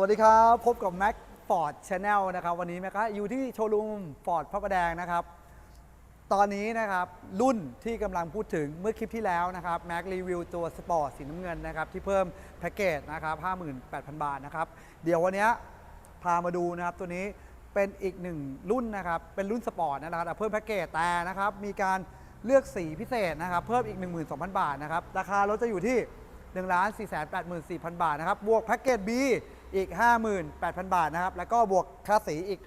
วัสดีครับ พบกับ Mac Ford Channel นะครับ วันนี้แม็กก็อยู่ที่โชว์รูม Ford พระประแดงนะครับ ตอนนี้นะครับ รุ่นที่กำลังพูดถึงเมื่อคลิปที่แล้วนะครับแม็กรีวิวตัวสปอร์ตสีน้ำเงินนะครับ ที่เพิ่มแพ็กเกจนะครับ 58,000 บาทนะครับ เดี๋ยววันนี้พามาดูนะครับ ตัวนี้เป็นอีกหนึ่งรุ่นนะครับ เป็นรุ่นสปอร์ตนะครับแต่เพิ่มแพ็กเกจแต่นะครับ มีการเลือกสีพิเศษนะครับ เพิ่มอีก 12,000 บาทนะครับ ราคารถจะอยู่ที่ 1 4 8 4 0 0 0 บาทนะครับ บวกแพ็กเกจ B อีก 58,000 บาทนะครับ แล้วก็บวกค่าสีอีก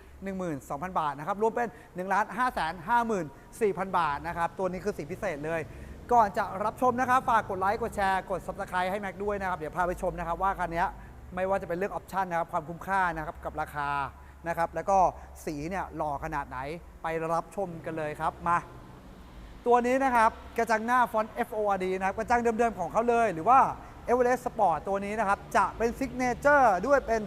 12,000 บาทนะครับ รวมเป็น 1 5 5 4 0 0 0 บาทนะครับ ตัวนี้คือสีพิเศษเลย ก่อนจะรับชมนะครับ ฝากกดไลค์ กดแชร์ กด Subscribe ให้แม็กด้วยนะครับ เดี๋ยวพาไปชมนะครับว่าคันนี้ไม่ว่าจะเป็นเรื่องออปชันนะครับ ความคุ้มค่านะครับ กับราคานะครับ แล้วก็สีเนี่ยหล่อขนาดไหน ไปรับชมกันเลยครับ มา ตัวนี้นะครับ กระจังหน้าฟอนต์ FORD นะครับ กระจังเดิมๆของเขาเลย หรือว่า Everest Sport ตัวนี้นะครับ จะเป็นซิกเนเจอร์ด้วยเป็น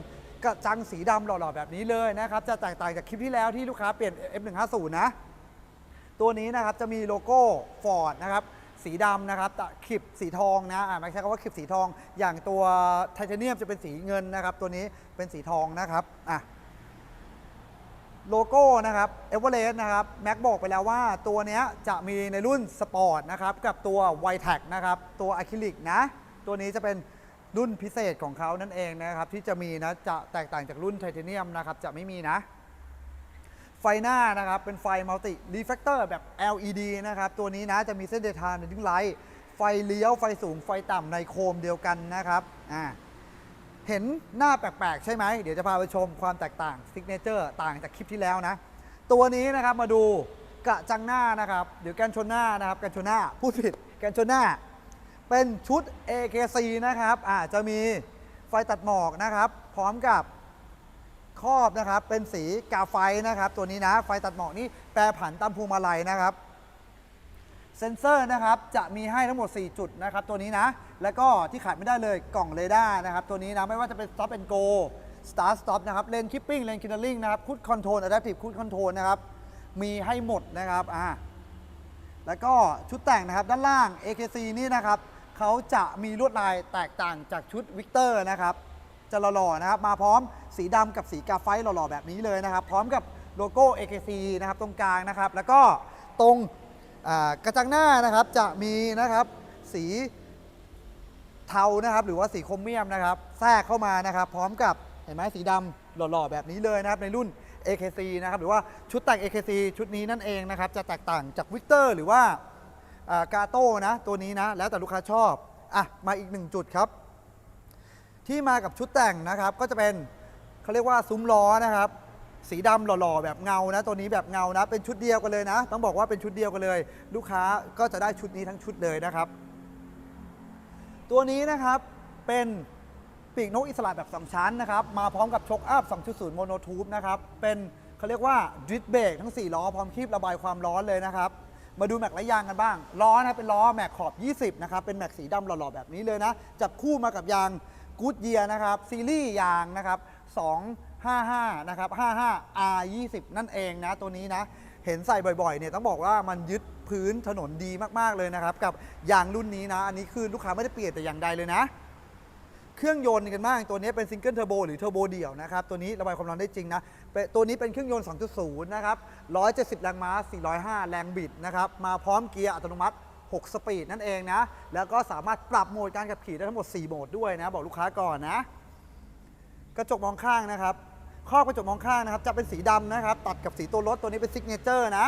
กระจังสีดำหล่อๆแบบนี้เลยนะครับ จะแตกต่างจากคลิปที่แล้วที่ลูกค้าเปลี่ยน F150 นะ ตัวนี้นะครับจะมีโลโก้ Ford นะครับสีดำนะครับแต่ขีบสีทองนะอ่าไม่ใช่คำว่าขีบสีทอง อย่างตัวไทเทเนียมจะเป็นสีเงินนะครับ ตัวนี้เป็นสีทองนะครับอะโลโก้นะครับเอเวอเรสต์นะครับแม็กบอกไปแล้วว่าตัวนี้จะมีในรุ่นสปอร์ตนะครับ กับตัว w i t e c นะครับ ตัวอะคริลิกนะ ตัวนี้จะเป็นรุ่นพิเศษของเขานั่นเองนะครับ ที่จะมีนะจะแตกต่างจากรุ่นไทเทเนียมนะครับ จะไม่มีนะ ไฟหน้านะครับ เป็นไฟมัลติรีเฟ c เตอร์แบบ LED นะครับ ตัวนี้นะจะมีเส้นเดทานดิ้งไลท์ไฟเลี้ยวไฟสูงไฟต่ำในโคมเดียวกันนะครับอ่าเห็นหน้าแปลกๆ ใช่ไหม เดี๋ยวจะพาไปชมความแตกต่างซิกเนเจอร์ต่างจากคลิปที่แล้วนะ ตัวนี้นะครับมาดูกระจังหน้านะครับ เดี๋ยวกันชนหน้านะครับกันชนหน้าพูดผิดกันชนหน้า เป็นชุด AKC นะครับอ่าจะมีไฟตัดหมอกนะครับ พร้อมกับครอบนะครับ เป็นสีกาไฟนะครับ ตัวนี้นะ ไฟตัดหมอกนี่แปรผันตามพวงมาลัยนะครับ เซ็นเซอร์นะครับ จะมีให้ทั้งหมด 4 จุดนะครับ ตัวนี้นะ แล้วก็ที่ขาดไม่ได้เลยกล่องเรดาร์นะครับ ตัวนี้นะ ไม่ว่าจะเป็น Stop and Go Start Stop นะครับเลนคิปปิ้งเลนคินเนอร์ลิงนะครับคุดคอนโทรลอะดัพทีฟคุดคอนโทรลนะครับ มีให้หมดนะครับอ่าแล้วก็ชุดแต่งนะครับด้านล่าง AKC นี่นะครับ เขาจะมีลวดลายแตกต่างจากชุดวิกเตอร์นะครับ จะหล่อๆนะครับ มาพร้อมสีดำกับสีกาไฟหล่อๆแบบนี้เลยนะครับ พร้อมกับโลโก้ AKC นะครับตรงกลางนะครับ แล้วก็ตรงอ่ากระจังหน้านะครับจะมีนะครับสีเทานะครับ หรือว่าสีโครเมียมนะครับ แทรกเข้ามานะครับ พร้อมกับเห็นไหมสีดำหล่อๆ แบบนี้เลยนะครับ ในรุ่น AKC นะครับ หรือว่าชุดแต่ง AKC ชุดนี้นั่นเองนะครับ จะแตกต่างจากวิกเตอร์หรือว่า กาโต้นะ ตัวนี้นะ แล้วแต่ลูกค้าชอบ อะ มาอีกหนึ่งจุดครับ ที่มากับชุดแต่งนะครับ ก็จะเป็นเขาเรียกว่าซุ้มล้อนะครับ สีดำหล่อๆ แบบเงานะ ตัวนี้แบบเงานะ เป็นชุดเดียวกันเลยนะ ต้องบอกว่าเป็นชุดเดียวกันเลย ลูกค้าก็จะได้ชุดนี้ทั้งชุดเลยนะครับ ตัวนี้นะครับเป็นปีกนกอิสระแบบสองชั้นนะครับ มาพร้อมกับช็อคอัพ 2.0 โมโนทูบนะครับ เป็นเขาเรียกว่าดริฟเบรกทั้ง 4 ล้อ พร้อมคีบระบายความร้อนเลยนะครับ มาดูแม็กและยางกันบ้าง ล้อนะเป็นล้อแม็กขอบ 20 นะครับ เป็นแม็กสีดำหล่อๆแบบนี้เลยนะ จับคู่มากับยางกูดเยียนะครับ ซีรีส์ยางนะครับ 255 นะครับ 55 R 20นั่นเองนะ ตัวนี้นะ เห็นใส่บ่อยๆ เนี่ยต้องบอกว่ามันยึดพื้นถนนดีมากๆเลยนะครับ กับยางรุ่นนี้นะ อันนี้คือลูกค้าไม่ได้เปลี่ยนแต่อย่างใดเลยนะ เครื่องยนต์กันบ้างตัวนี้เป็นซิงเกิลเทอร์โบหรือเทอร์โบเดี่ยวนะครับ ตัวนี้ระบายความร้อนได้จริงนะ ตัวนี้เป็นเครื่องยนต์ 2.0 นะครับ 170 แรงม้า 405 แรงบิดนะครับ มาพร้อมเกียร์อัตโนมัติ 6 สปีดนั่นเองนะ แล้วก็สามารถปรับโหมดการขับขี่ได้ทั้งหมด 4 โหมดด้วยนะ บอกลูกค้าก่อนนะ กระจกมองข้างนะครับครอบกระจกมองข้างนะครับ จะเป็นสีดำนะครับ ตัดกับสีตัวรถตัวนี้เป็นซิกเนเจอร์นะ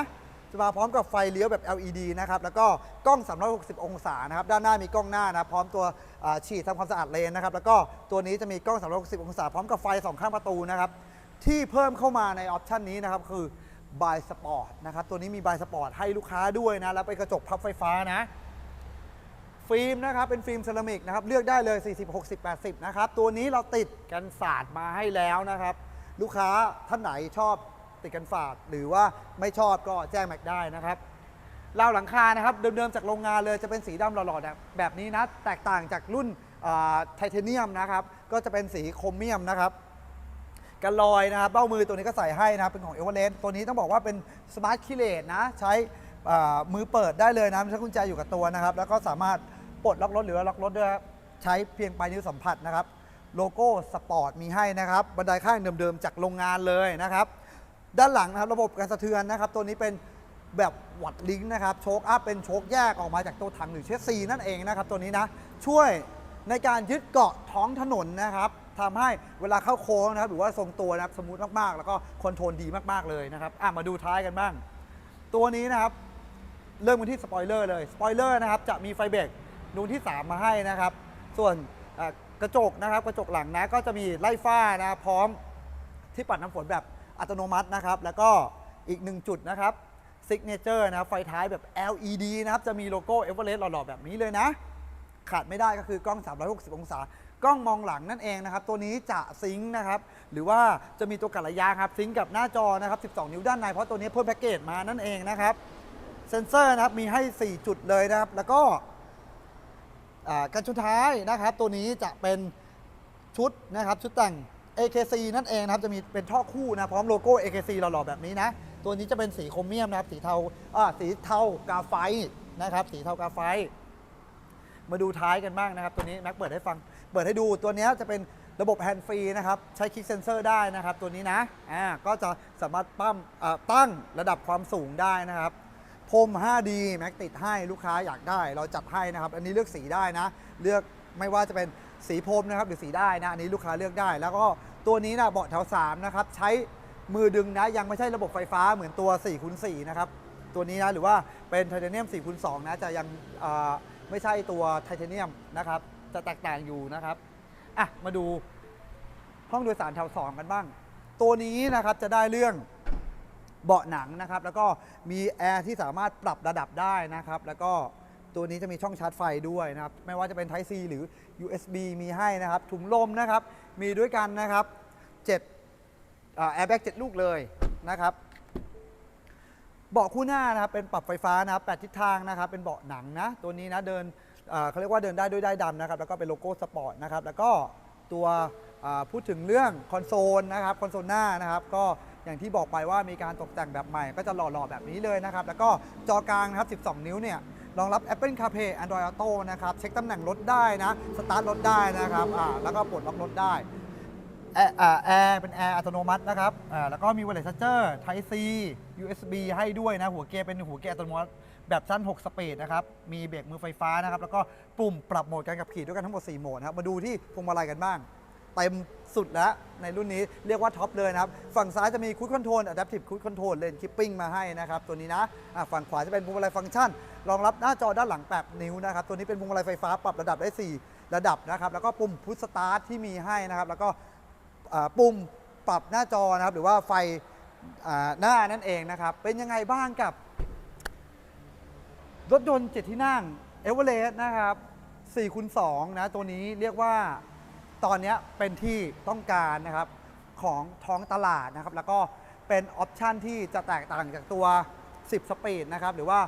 จะมาพร้อมกับไฟเลี้ยวแบบ LED นะครับ แล้วก็กล้อง 360 องศานะครับ ด้านหน้ามีกล้องหน้านะพร้อมตัวฉีดทำความสะอาดเลนนะครับ แล้วก็ตัวนี้จะมีกล้อง 360 องศา พร้อมกับไฟสองข้างประตูนะครับ ที่เพิ่มเข้ามาในออปชันนี้นะครับคือบายสปอร์ตนะครับ ตัวนี้มีบายสปอร์ตให้ลูกค้าด้วยนะ แล้วเป็นกระจกพับไฟฟ้านะ ฟิล์มนะครับ เป็นฟิล์มเซรามิกนะครับ เลือกได้เลย 40 60 80 นะครับ ตัวนี้เราติดกันศาสตร์มาให้แล้วนะครับ ลูกค้าท่านไหนชอบ ติดกันฝาด หรือว่าไม่ชอบก็แจ้งแม็กได้นะครับราวหลังคานะครับเดิมๆจากโรงงานเลยจะเป็นสีดำหล่อๆแบบแบบนี้นะแตกต่างจากรุ่นไทเทเนียมนะครับก็จะเป็นสีโครเมียมนะครับกันลอยนะครับเบ้ามือตัวนี้ก็ใส่ให้นะครับเป็นของเอเวอเรสต์ตัวนี้ต้องบอกว่าเป็นสมาร์ทคิเลตนะใช้มือเปิดได้เลยนะม่ใช้กุญแจอยู่กับตัวนะครับ แล้วก็สามารถปลดล็อกรถหรือล็อกรถด้วยใช้เพียงปลายนิ้วสัมผัสนะครับ โลโก้สปอร์ตมีให้นะครับ บันไดข้างเดิมๆจากโรงงานเลยนะครับ ด้านหลังนะครับ ระบบการสะเทือนนะครับ ตัวนี้เป็นแบบวัดลิงก์นะครับ โชคอัพเป็นโชคแยกออกมาจากตัวถังหรือเชสซีนั่นเองนะครับ ตัวนี้นะ ช่วยในการยึดเกาะท้องถนนนะครับทำให้เวลาเข้าโค้งนะครับ หรือว่าทรงตัวนะครับ สมูทมากๆ แล้วก็คอนโทรลดีมากๆเลยนะครับอะมาดูท้ายกันบ้าง ตัวนี้นะครับ เริ่มกันที่สปอยเลอร์เลย สปอยเลอร์นะครับ จะมีไฟเบรกดวงที่ 3 มาให้นะครับ ส่วนกระจกนะครับ กระจกหลังนะ ก็จะมีไล่ฟ้านะ พร้อมที่ปัดน้ำฝนแบบ อัตโนมัตินะครับ แล้วก็อีกหนึ่งจุดนะครับซิกเนเจอร์นะไฟท้ายแบบ LED นะครับ จะมีโลโก้เอเวอเรสต์หล่อๆแบบนี้เลยนะ ขาดไม่ได้ก็คือกล้อง 360 องศากล้องมองหลังนั่นเองนะครับ ตัวนี้จะซิงค์นะครับ หรือว่าจะมีตัวกัดระยะครับ ซิงค์กับหน้าจอนะครับ 12 นิ้วด้านใน เพราะตัวนี้เพิ่มแพ็กเกจมานั่นเองนะครับ เซนเซอร์นะครับ มีให้ 4 จุดเลยนะครับ แล้วก็อ่ากันชุดท้ายนะครับ ตัวนี้จะเป็นชุดนะครับ ชุดแต่ง AKC นั่นเองนะครับจะมีเป็นท่อคู่นะพร้อมโลโก้ AKC หล่อๆแบบนี้นะ ตัวนี้จะเป็นสีโครเมียมนะครับสีเทาอ่าสีเทากาไฟนะครับสีเทากาไฟ มาดูท้ายกันบ้างนะครับ ตัวนี้แม็กเปิดให้ฟังเปิดให้ดูตัวนี้จะเป็นระบบแฮนด์ฟรีนะครับใช้คลิกเซนเซอร์ได้นะครับ ตัวนี้นะอ่าก็จะสามารถปั้มตั้งระดับความสูงได้นะครับพรม 5D แม็กติดให้ลูกค้าอยากได้ เราจัดให้นะครับ อันนี้เลือกสีได้นะ เลือกไม่ว่าจะเป็นสีพรมนะครับหรือสีได้นะอันนี้ลูกค้าเลือกได้ แล้วก็ ตัวนี้นะเบาะแถว3นะครับใช้มือดึงนะยังไม่ใช่ระบบไฟฟ้าเหมือนตัว4คูณ4นะครับตัวนี้นะหรือว่าเป็นไทเทเนียม4คูณ2นะจะยังไม่ใช่ตัวไทเทเนียมนะครับจะแตกต่างอยู่นะครับอะมาดูห้องโดยสารแถว2กันบ้าง ตัวนี้นะครับจะได้เรื่องเบาะหนังนะครับ แล้วก็มีแอร์ที่สามารถปรับระดับได้นะครับ แล้วก็ ตัวนี้จะมีช่องชาร์จไฟด้วยนะครับ ไม่ว่าจะเป็น Type C หรือ USB มีให้นะครับ ถุงลมนะครับ มีด้วยกันนะครับ7แอร์แบ็ก7ลูกเลยนะครับ เบาะคู่หน้านะครับ เป็นปรับไฟฟ้านะครับแปดทิศทางนะครับ เป็นเบาะหนังนะ ตัวนี้นะเดินเขาเรียกว่าเดินได้ด้วยได้ดำนะครับ แล้วก็เป็นโลโก้สปอร์ตนะครับ แล้วก็ตัวพูดถึงเรื่องคอนโซลนะครับ คอนโซลหน้านะครับ ก็อย่างที่บอกไปว่ามีการตกแต่งแบบใหม่ ก็จะหล่อๆแบบนี้เลยนะครับ แล้วก็จอกลางนะครับ 12 นิ้วเนี่ย รองรับ Apple CarPlay Android Auto นะครับ เช็คตำแหน่งรถได้นะ สตาร์ทรถได้นะครับอ่าแล้วก็ปลดล็อกรถได้แอร์อ่าแอร์เป็นแอร์อัตโนมัตินะครับอ่าแล้วก็มี wireless charger Type C USB ให้ด้วยนะ หัวเกียร์เป็นหัวเกียร์อัตโนมัติแบบสั้น 6 สปีดนะครับ มีเบรกมือไฟฟ้านะครับ แล้วก็ปุ่มปรับโหมดการขับขี่ด้วยกันทั้งหมด 4 โหมดนะครับ มาดูที่พวงมาลัยกันบ้าง เต็มสุดแล้วในรุ่นนี้เรียกว่าท็อปเลยนะครับ ฝั่งซ้ายจะมีคู i คอนโทรล Adaptive Cruise Control Lane Keeping มาให้นะครับ ตัวนี้นะอะฝั่งขวาจะเป็นพวงมาลัยฟังก์ชัน รองรับหน้าจอด้านหลัง 8 นิ้วนะครับ ตัวนี้เป็นพวงมาลัยไฟฟ้าปรับระดับได้ 4 ระดับนะครับ แล้วก็ปุ่มพุชสตาร์ทที่มีให้นะครับ แล้วก็ปุ่มปรับหน้าจอนะครับ หรือว่าไฟหน้านั่นเองนะครับ เป็นยังไงบ้างกับ รถยนต์เจ็ดที่นั่งเอเวอเรสต์นะครับ4คูณ2นะตัวนี้เรียกว่าตอนนี้เป็นที่ต้องการนะครับของท้องตลาดนะครับ แล้วก็เป็นออปชันที่จะแตกต่างจากตัว 10 สปีดนะครับ หรือว่า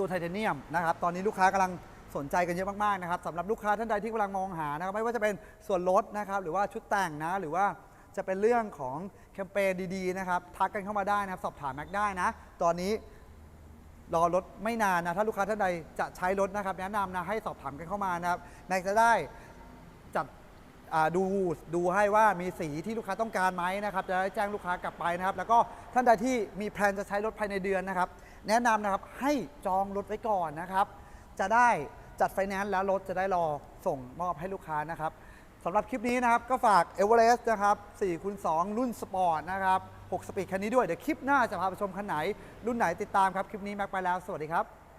ตัวไทเทเนียมนะครับตอนนี้ลูกค้ากำลังสนใจกันเยอะมากๆนะครับสำหรับลูกค้าท่านใดที่กำลังมองหานะครับไม่ว่าจะเป็นส่วนลดนะครับหรือว่าชุดแต่งนะหรือว่าจะเป็นเรื่องของแคมเปญดีๆนะครับทักกันเข้ามาได้นะครับสอบถามแม็กได้นะ ตอนนี้รอรถไม่นานนะถ้าลูกค้าท่านใดจะใช้รถนะครับแนะนำนะให้สอบถามกันเข้ามานะครับแม็กจะได้ ดูดูให้ว่ามีสีที่ลูกค้าต้องการไหมนะครับจะได้แจ้งลูกค้ากลับไปนะครับ แล้วก็ท่านใดที่มีแพลนจะใช้รถภายในเดือนนะครับ แนะนำนะครับให้จองรถไว้ก่อนนะครับ จะได้จัดไฟแนนซ์แล้วรถจะได้รอส่งมอบให้ลูกค้านะครับสำหรับคลิปนี้นะครับ ก็ฝาก e v e r e s t นะครับ4คูณ2รุ่นสปอร์ตนะครับ6สปีดคันนี้ด้วย เดี๋ยวคลิปหน้าจะพาไปชมคันไหน รุ่นไหนติดตามครับ คลิปนี้แม็กไปแล้ว สวัสดีครับ